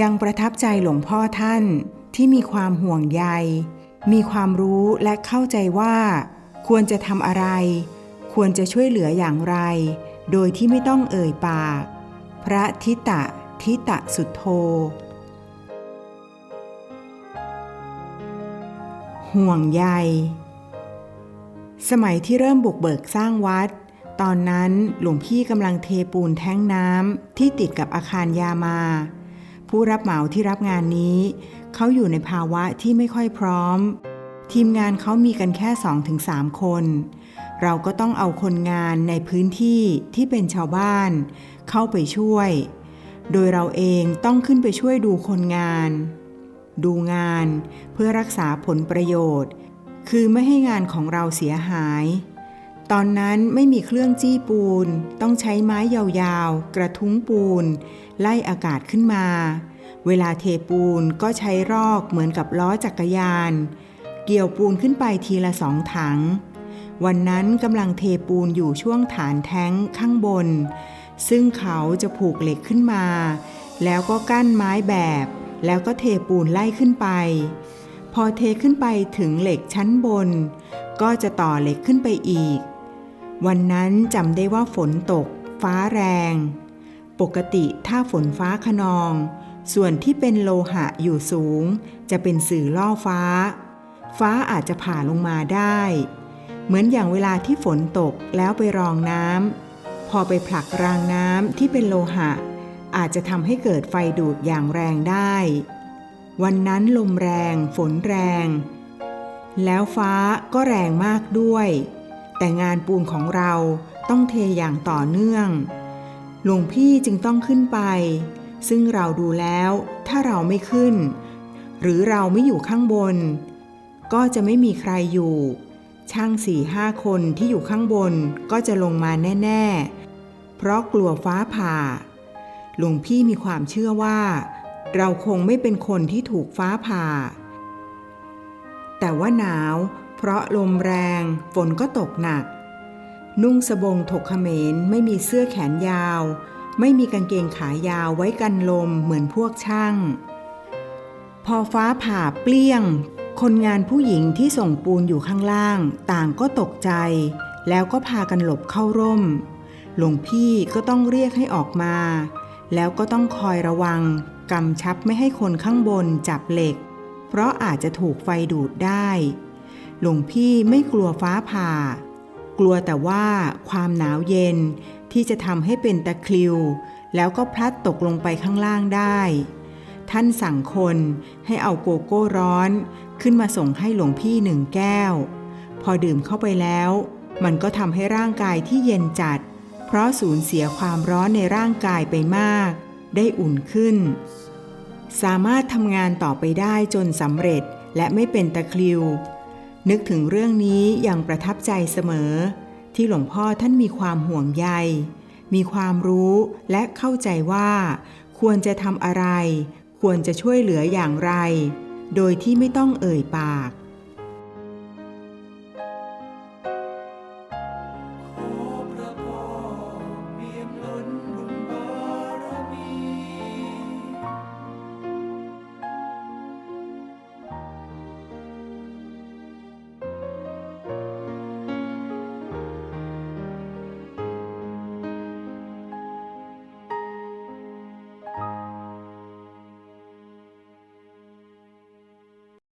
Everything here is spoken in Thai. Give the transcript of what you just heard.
ยังประทับใจหลวงพ่อท่านที่มีความห่วงใย มีความรู้และเข้าใจว่า ควรจะทำอะไร ควรจะช่วยเหลืออย่างไร โดยที่ไม่ต้องเอ่ยปาก พระทิตะทิตะสุทโธห่วงใย สมัยที่เริ่มบุกเบิกสร้างวัด ตอนนั้นหลวงพี่กำลังเทปูนแท้งน้ำที่ติดกับอาคารยามา ผู้รับเหมาที่รับงานนี้ เขาอยู่ในภาวะที่ไม่ค่อยพร้อม ทีมงานเขามีกันแค่ 2-3 คน เราก็ต้องเอาคนงานในพื้นที่ที่เป็นชาวบ้าน เข้าไปช่วย โดยเราเองต้องขึ้นไปช่วยดูคนงาน ดูงานเพื่อรักษาผลประโยชน์ คือไม่ให้งานของเราเสียหาย ตอนนั้นไม่มีเครื่องจี้ปูน ต้องใช้ไม้ยาวๆ กระทุ้งปูน ไล่อากาศขึ้นมา เวลาเทปูนก็ใช้รอกเหมือนกับล้อจักรยาน เกี่ยวปูนขึ้นไปทีละสองถัง วันนั้นกำลังเทปูนอยู่ช่วงฐานแท้งข้างบน ซึ่งเขาจะผูกเหล็กขึ้นมา แล้วก็กั้นไม้แบบ แล้วก็เทปูนไล่ขึ้นไป พอเทขึ้นไปถึงเหล็กชั้นบน ก็จะต่อเหล็กขึ้นไปอีก วันนั้นจำได้ว่าฝนตก ฟ้าแรง ปกติถ้าฝนฟ้าขนอง ส่วนที่เป็นโลหะอยู่สูง จะเป็นสื่อล่อฟ้า ฟ้าอาจจะผ่าลงมาได้ เหมือนอย่างเวลาที่ฝนตกแล้วไปรองน้ำพอไปผลักรางน้ำที่เป็นโลหะ อาจจะทำให้เกิดไฟดูดอย่างแรงได้ วันนั้นลมแรง ฝนแรง แล้วฟ้าก็แรงมากด้วย แต่งานปูนของเราต้องเทอย่างต่อเนื่อง หลวงพี่จึงต้องขึ้นไป ซึ่งเราดูแล้วถ้าเราไม่ขึ้น หรือเราไม่อยู่ข้างบน ก็จะไม่มีใครอยู่ ช่างสี่ห้าคนที่อยู่ข้างบนก็จะลงมาแน่ ๆ เพราะกลัวฟ้าผ่า หลวงพี่มีความเชื่อว่า เราคงไม่เป็นคนที่ถูกฟ้าผ่า แต่ว่าหนาว เพราะลมแรงฝนก็ตกหนัก นุ่งสบงถกเขมรไม่มีเสื้อแขนยาว ไม่มีกางเกงขายาวไว้กันลมเหมือนพวกช่าง พอฟ้าผ่าเปลี่ยง คนงานผู้หญิงที่ส่งปูนอยู่ข้างล่าง ต่างก็ตกใจ แล้วก็พากันหลบเข้าร่ม หลวงพี่ก็ต้องเรียกให้ออกมา แล้วก็ต้องคอยระวังกำชับไม่ให้คนข้างบนจับเหล็ก เพราะอาจจะถูกไฟดูดได้ หลวงพี่ไม่กลัวฟ้าผ่า กลัวแต่ว่าความหนาวเย็นที่จะทำให้เป็นตะคริว แล้วก็พลัดตกลงไปข้างล่างได้ ท่านสั่งคนให้เอาโกโก้ร้อน ขึ้นมาส่งให้หลวงพี่หนึ่งแก้ว พอดื่มเข้าไปแล้ว มันก็ทำให้ร่างกายที่เย็นจัด เพราะสูญเสียความร้อนในร่างกายไปมาก ได้อุ่นขึ้น สามารถทำงานต่อไปได้จนสำเร็จและไม่เป็นตะคริว นึกถึงเรื่องนี้อย่างประทับใจเสมอ ที่หลวงพ่อท่านมีความห่วงใย มีความรู้และเข้าใจว่า ควรจะทำอะไร ควรจะช่วยเหลืออย่างไร โดยที่ไม่ต้องเอ่ยปาก